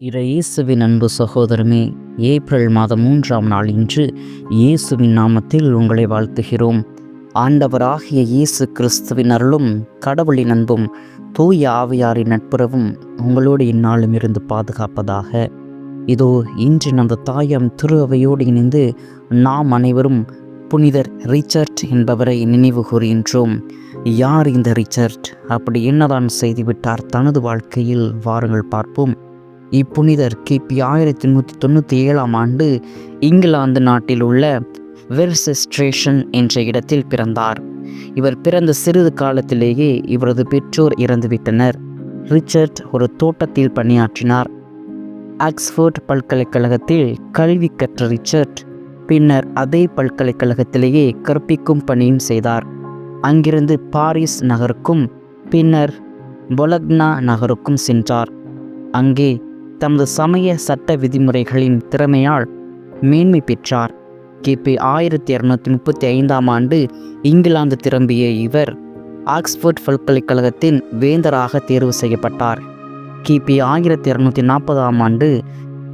இறை இயேசுவின் அன்பு சகோதரமே ஏப்ரல் மாதம் மூன்றாம் நாள் இன்று இயேசுவின் நாமத்தில் உங்களை வாழ்த்துகிறோம். ஆண்டவராகிய இயேசு கிறிஸ்துவின் அருளும் கடவுளின் அன்பும் தூய ஆவியாரின் நட்புறவும் உங்களோடு இந்நாளும் இருந்து பாதுகாப்பதாக. இதோ இன்று நமது தாயம் திருவையோடு இணைந்து நாம் அனைவரும் புனிதர் ரிச்சர்ட் என்பவரை நினைவு கூறுகின்றோம். யார் இந்த ரிச்சர்ட்? அப்படி என்னதான் செய்துவிட்டார்? தனது வாழ்க்கையில் வாருங்கள் பார்ப்போம். இப்புனிதர் கிபி ஆயிரத்தி நூற்றி தொண்ணூற்றி ஏழாம் ஆண்டு இங்கிலாந்து நாட்டில் உள்ள வெர்செஸ்ட்ரேஷன் என்ற இடத்தில் பிறந்தார். இவர் பிறந்த சிறிது காலத்திலேயே இவரது பெற்றோர் இறந்துவிட்டனர். ரிச்சர்ட் ஒரு தோட்டத்தில் பணியாற்றினார். ஆக்ஸ்போர்ட் பல்கலைக்கழகத்தில் கல்வி கற்ற ரிச்சர்ட் பின்னர் அதே பல்கலைக்கழகத்திலேயே கற்பிக்கும் பணியும் செய்தார். அங்கிருந்து பாரிஸ் நகருக்கும் பின்னர் பொலக்னா நகருக்கும் சென்றார். அங்கே தமது சமய சட்ட விதிமுறைகளின் திறமையால் மேன்மை பெற்றார். கிபி ஆயிரத்தி இரநூத்தி முப்பத்தி ஐந்தாம் ஆண்டு இங்கிலாந்து திரும்பிய இவர் ஆக்ஸ்போர்ட் பல்கலைக்கழகத்தின் வேந்தராக தேர்வு செய்யப்பட்டார். கிபி ஆயிரத்தி இரநூத்தி நாற்பதாம் ஆண்டு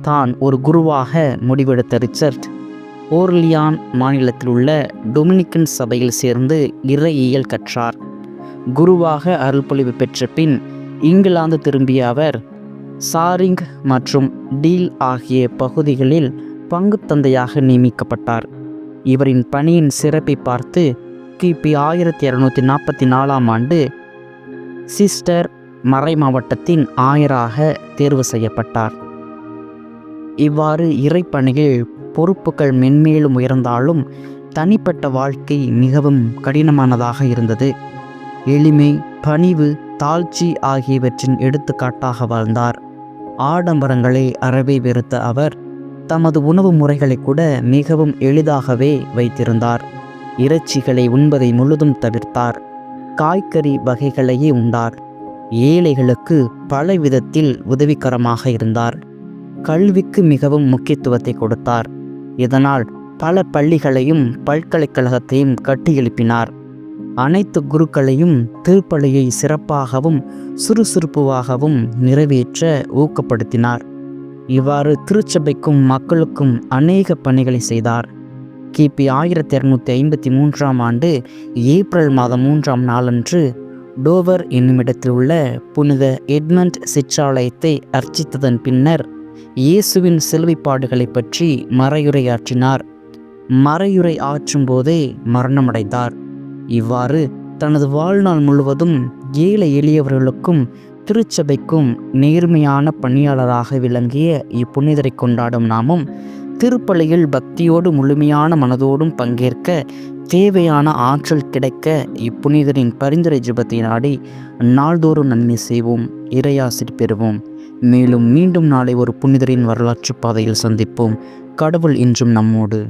தான் ஒரு குருவாக முடிவெடுத்த ரிச்சர்ட் ஓர்லியான் மாநிலத்தில் உள்ள டொமினிக்கன் சபையில் சேர்ந்து இறையியல் கற்றார். குருவாக அருள்பொழிவு பெற்ற பின் இங்கிலாந்து திரும்பிய அவர் சாரிங் மற்றும் டீல் ஆகிய பகுதிகளில் பங்கு தந்தையாக நியமிக்கப்பட்டார். இவரின் பணியின் சிறப்பை பார்த்து கிபி ஆயிரத்தி இரநூத்தி நாற்பத்தி நாலாம் ஆண்டு சிஸ்டர் மறை மாவட்டத்தின் ஆயராக தேர்வு செய்யப்பட்டார். இவ்வாறு இறைப்பணிகள் பொறுப்புகள் மென்மேலும் உயர்ந்தாலும் தனிப்பட்ட வாழ்க்கை மிகவும் கடினமானதாக இருந்தது. எளிமை பணிவு தாழ்ச்சி ஆகியவற்றின் எடுத்துக்காட்டாக வாழ்ந்தார். ஆடம்பரங்களை அறவே வெறுத்த அவர் தமது உணவு முறைகளை கூட மிகவும் எளிதாகவே வைத்திருந்தார். இறைச்சிகளை உண்பதை முழுதும் தவிர்த்தார். காய்கறி வகைகளையே உண்டார். ஏழைகளுக்கு பல விதத்தில் உதவிகரமாக இருந்தார். கல்விக்கு மிகவும் முக்கியத்துவத்தை கொடுத்தார். இதனால் பல பள்ளிகளையும் பல்கலைக்கழகத்தையும் கட்டியெழுப்பினார். அனைத்து குருக்களையும் திருப்பலியை சிறப்பாகவும் சுறுசுறுப்புவாகவும் நிறைவேற்ற ஊக்கப்படுத்தினார். இவ்வாறு திருச்சபைக்கும் மக்களுக்கும் அநேக பணிகளை செய்தார். கிபி ஆயிரத்தி இரநூத்தி ஐம்பத்தி மூன்றாம் ஆண்டு ஏப்ரல் மாதம் மூன்றாம் நாளன்று டோவர் என்னுமிடத்தில் உள்ள புனித எட்மண்ட் சிற்றாலயத்தை அர்ச்சித்ததன் பின்னர் இயேசுவின் சிலுவைப்பாடுகளை பற்றி மறையுரையாற்றினார். மறையுரை ஆற்றும் போதே மரணமடைந்தார். இவ்வாறு தனது வாழ்நாள் முழுவதும் ஏழை எளியவர்களுக்கும் திருச்சபைக்கும் நேர்மையான பணியாளராக விளங்கிய இப்புனிதரை கொண்டாடும் நாமும் திருப்பலியில் பக்தியோடு முழுமையான மனதோடும் பங்கேற்க தேவையான ஆற்றல் கிடைக்க இப்புனிதரின் பரிந்துரை ஜபத்தை நாடி நாள்தோறும் நன்மை செய்வோம் இறையாசிர் பெறுவோம். மேலும் மீண்டும் நாளை ஒரு புனிதரின் வரலாற்று பாதையில் சந்திப்போம். கடவுள் இன்றும் நம்மோடு.